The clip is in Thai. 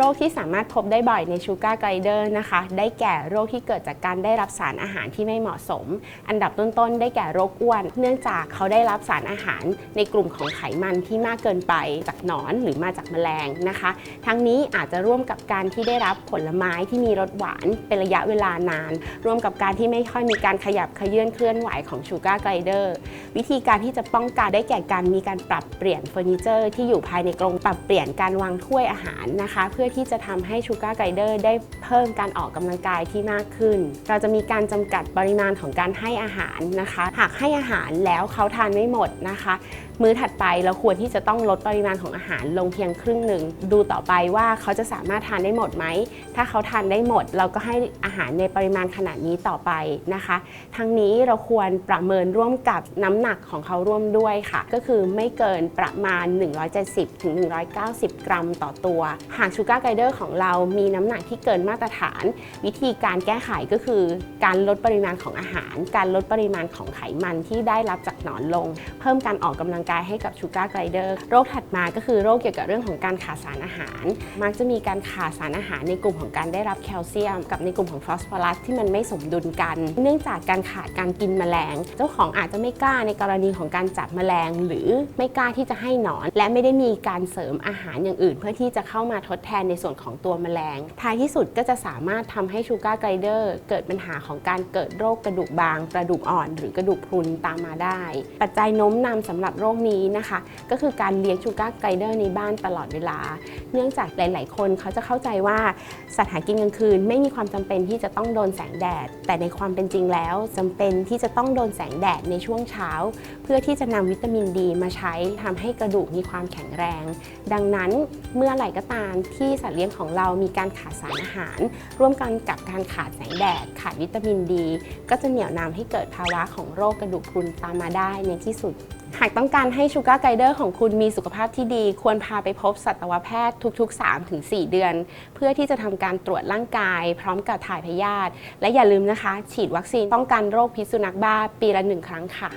โรคที่สามารถพบได้บ่อยในชูการ์ไกลเดอร์นะคะ ได้แก่โรคที่เกิดจากการได้รับสารอาหารที่ไม่เหมาะสม อันดับต้นๆ ได้แก่โรคอ้วน เนื่องจากเขาได้รับสารอาหารในกลุ่มของไขมันที่มากเกินไปจากหนอนหรือมาจากแมลงนะคะ ทั้งนี้อาจจะร่วมกับการที่ได้รับผลไม้ที่มีรสหวานเป็นระยะเวลานาน ร่วมกับการที่ไม่ค่อยมีการขยับขยื่นเคลื่อนไหวของชูการ์ไกลเดอร์วิธีการที่จะป้องกันได้แก่การมีการปรับเปลี่ยนเฟอร์นิเจอร์ที่อยู่ภายในกรงปรับเปลี่ยนการวางถ้วยอาหารนะคะ เพื่อที่จะทำให้ชูการ์ไกเดอร์ได้เพิ่มการออกกำลังกายที่มากขึ้น เราจะมีการจำกัดปริมาณของการให้อาหารนะคะ หากให้อาหารแล้วเขาทานไม่หมดนะคะ มื้อถัดไปเราควรที่จะต้องลดปริมาณของอาหารลงเพียงครึ่งหนึ่ง ดูต่อไปว่าเขาจะสามารถทานได้หมดไหม ถ้าเขาทานได้หมด เราก็ให้อาหารในปริมาณขนาดนี้ต่อไปนะคะ ทั้งนี้เราควรประเมินร่วมกับน้ำหนักของเขาร่วมด้วยค่ะ ก็คือไม่เกินประมาณ 170ถึง190 กรัมต่อตัว หากชูการ์ไกเดอร์ของเรามีน้ำหนักที่เกินมาตรฐาน วิธีการแก้ไขก็คือ การลดปริมาณของอาหาร การลดปริมาณของไขมันที่ได้รับจากหนอนลง เพิ่มการออกกำลังกายให้กับชูการ์ไกเดอร์โรคถัดมาก็คือโรคเกี่ยวกับเรื่องของการขาดสารอาหาร มักจะมีการขาดสารอาหารในกลุ่มของการได้รับแคลเซียม กับในกลุ่มของฟอสฟอรัสที่มันไม่สมดุลกัน เนื่องจากการขาดการกินแมลง เจ้าของอาจจะไม่กล้าในกรณีของการจับแมลง หรือไม่กล้าที่จะให้หนอน และไม่ได้มีการเสริมอาหารอย่างอื่น เพื่อที่จะเข้ามาทดแทนในส่วนของตัวแมลง ท้ายที่สุดก็จะสามารถทำให้ชูการ์ไกเดอร์เกิดปัญหาของการเกิดโรคกระดูกบาง กระดูกอ่อน หรือ กระดูกพรุนตามมาได้ ปัจจัยโน้มนำสำหรับโรคนี้นะคะ ก็คือการเลี้ยงชูการ์ไกเดอร์ในบ้านตลอดเวลา เนื่องจากหลาย ๆ คนเขาจะเข้าใจว่าสัตว์หากินกลางคืน ไม่มีความจำเป็นที่จะต้องโดนแสงแดด แต่ในความเป็นจริงแล้วจำเป็นที่จะต้องโดนแสงแดดในช่วงเช้า เพื่อที่จะนำวิตามินดีมาใช้ทำให้กระดูกมีความแข็งแรง ดังนั้นเมื่อไหร่ก็ตามที่สัตว์เลี้ยงของเรามีการขาดสารอาหาร ร่วมกันกับการขาดแสงแดด ขาดวิตามินดี ก็จะเหนี่ยวนำให้เกิดภาวะของโรคกระดูกพรุนตามมาได้ในที่สุด หากต้องการให้ชูการ์ไกเดอร์ของคุณมีสุขภาพที่ดี ควรพาไปพบสัตวแพทย์ทุก ๆ 3-4 เดือน เพื่อที่จะทำการตรวจร่างกาย พร้อมกับถ่ายพยาธิและอย่าลืมนะคะ ฉีดวัคซีนป้องกันโรคพิษสุนัขบ้าปีละหนึ่งครั้งค่ะ